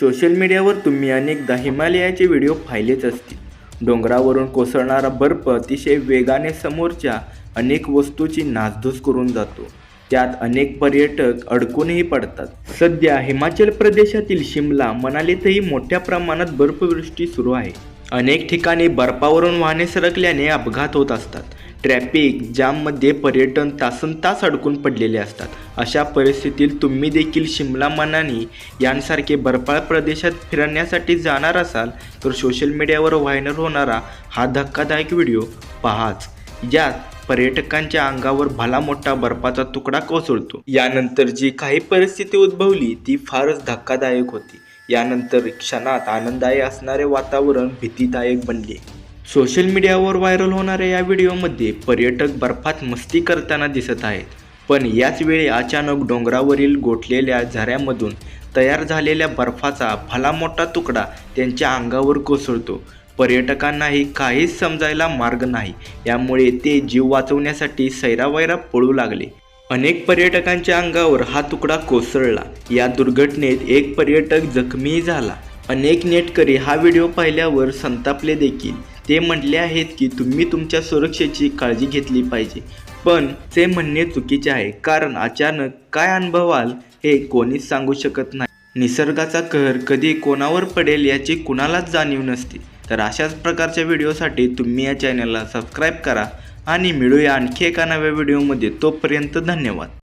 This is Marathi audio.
सोशल मीडियावर तुम्ही अनेकदा हिमालयाचे व्हिडिओ पाहिलेच असतील. डोंगरावरून कोसळणारा बर्फ अतिशय वेगाने समोरच्या अनेक वस्तूची नासधूस करून जातो. त्यात अनेक पर्यटक अडकूनही पडतात. सध्या हिमाचल प्रदेशातील शिमला मनालीतही मोठ्या प्रमाणात बर्फवृष्टी सुरू आहे. अनेक ठिकाणी बर्फावरून वाहने सरकल्याने अपघात होत असतात. ट्रॅफिक जाममध्ये पर्यटन तासन तास अडकून पडलेले असतात. अशा परिस्थितीत तुम्ही देखील शिमला मनाली यांसारखे बर्फाळ प्रदेशात फिरण्यासाठी जाणार असाल तर सोशल मीडियावर व्हायरल होणारा हा धक्कादायक व्हिडिओ पहाच. यात पर्यटकांच्या अंगावर भला मोठा बर्फाचा तुकडा कोसळतो. यानंतर जी काही परिस्थिती उद्भवली ती फारच धक्कादायक होती. यानंतर क्षणात आनंददायी असणारे वातावरण भीतीदायक बनले. सोशल मीडियावर व्हायरल होणाऱ्या या व्हिडिओमध्ये पर्यटक बर्फात मस्ती करताना दिसत आहेत. पण याच वेळी अचानक डोंगरावरील गोठलेल्या झऱ्यामधून तयार झालेल्या बर्फाचा भला मोठा तुकडा त्यांच्या अंगावर कोसळतो. पर्यटकांनाही काहीच समजायला मार्ग नाही. यामुळे ते जीव वाचवण्यासाठी सैरावैरा पळू लागले. अनेक पर्यटकांच्या अंगावर हा तुकडा कोसळला. या दुर्घटनेत एक पर्यटक जखमीही झाला. अनेक नेटकरी हा व्हिडिओ पाहिल्यावर संतापले देखील. ते म्हटले आहेत की तुम्ही तुमच्या सुरक्षेची काळजी घेतली पाहिजे. पण ते म्हणणे चुकीचे आहे कारण अचानक काय अनुभवाल हे कोणीच सांगू शकत नाही. निसर्गाचा कहर कधी कोणावर पडेल याची कुणालाच जाणीव नसते. तर अशाच प्रकारच्या व्हिडिओसाठी तुम्ही या चॅनलला सबस्क्राईब करा आणि मिळूया आणखी एका नव्या व्हिडिओमध्ये. तोपर्यंत धन्यवाद.